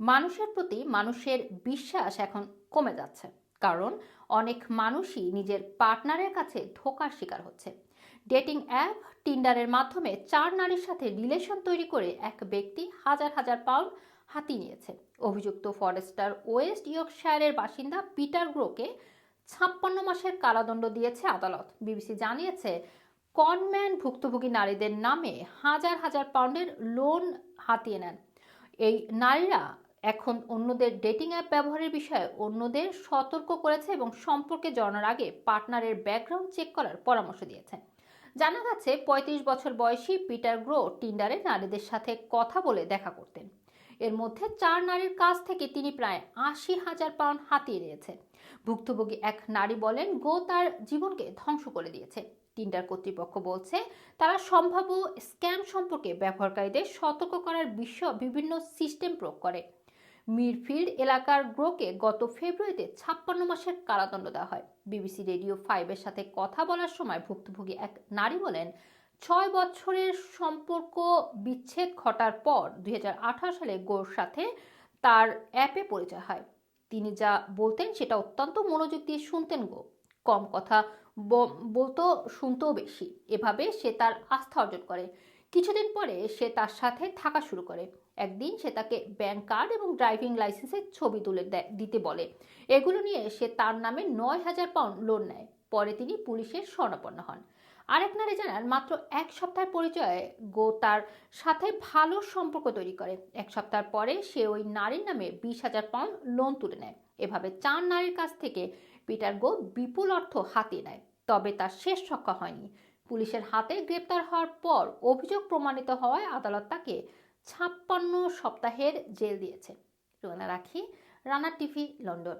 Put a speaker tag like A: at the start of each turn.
A: মানুষের প্রতি মানুষের বিশ্বাস এখন কমে যাচ্ছে। কারণ অনেক মানুষই নিজের পার্টনারের কাছে ধোকার শিকার হচ্ছে। ডেটিং অ্যাপ টিন্ডারের মাধ্যমে চার নারীর সাথে রিলেশন তৈরি করে এক ব্যক্তি হাজার হাজার পাউন্ড হাতিয়ে নিয়েছে। অভিযুক্ত ফরেস্টার ওয়েস্ট ইয়র্কশায়ারের বাসিন্দা পিটার গ্রোকে ছাপ্পান্ন মাসের কারাদণ্ড দিয়েছে আদালত। বিবিসি জানিয়েছে, কনম্যান ভুক্তভোগী নারীদের নামে হাজার হাজার পাউন্ডের লোন হাতিয়ে নেন। এই নারীরা এখন অন্যদের ডেটিং অ্যাপ ব্যবহারের বিষয়ে অন্যদের সতর্ক করেছে এবং সম্পর্কে জড়ানোর আগে পার্টনারের ব্যাকগ্রাউন্ড চেক করার পরামর্শ দিয়েছে। জানা গেছে, পঁয়ত্রিশ বছর বয়সী পিটার গ্রো টিন্ডারে নারীদের সাথে কথা বলে দেখা করতেন। এর মধ্যে চার নারীর কাছ থেকে তিনি প্রায় আশি হাজার পাউন্ড হাতিয়ে নিয়েছে। ভুক্তভোগী এক নারী বলেন গো তার জীবনকে ধ্বংস করে দিয়েছে। টিন্ডার কর্তৃপক্ষ বলছে, তারা সম্ভাব্য স্ক্যাম সম্পর্কে ব্যবহারকারীদের সতর্ক করার বিষয় বিভিন্ন সিস্টেম প্রয়োগ করে। মিরফিল্ড এলাকার গ্রোকে গত ফেব্রুয়ারিতে ছাপ্পান্ন মাসের কারাদণ্ড দেওয়া হয়। বিবিসি রেডিও ফাইভের সাথে কথা বলার সময় ভুক্তভোগী এক নারী বলেন, ছয় বছরের সম্পর্ক বিচ্ছেদ ঘটার পর দুই হাজার আঠারো সালে গোর সাথে তার অ্যাপে পরিচয় হয়। তিনি যা বলতেন সেটা অত্যন্ত মনোযোগ দিয়ে শুনতেন গো। কম কথা বলতো শুনতেও বেশি। এভাবে সে তার আস্থা অর্জন করে। কিছুদিন পরে সে তার সাথে থাকা শুরু করে। একদিন সে তাকে ব্যাংক কার্ড এবং ড্রাইভিং লাইসেন্সের ছবি তুলে দিতে বলে। এগুলো নিয়ে সে তার নামে নয় হাজার পাউন্ড লোন নেয়। পরে তিনি পুলিশের স্বর্ণাপন্ন হন। আরেক নারী জানান, মাত্র এক সপ্তাহের পরিচয়ে গো তার সাথে ভালো সম্পর্ক তৈরি করে। এক সপ্তাহ পরে সে ওই নারীর নামে বিশ হাজার পাউন্ড লোন তুলে নেয়। এভাবে চার নারীর কাছ থেকে পিটার গো বিপুল অর্থ হাতিয়ে নেয়। তবে তার শেষ রক্ষা হয়নি। পুলিশের হাতে গ্রেপ্তার হওয়ার পর অভিযোগ প্রমাণিত হওয়ায় আদালত তাকে ছাপ্পান্ন সপ্তাহের জেল দিয়েছে। রোনা রাখি, রানা টিভি, লন্ডন।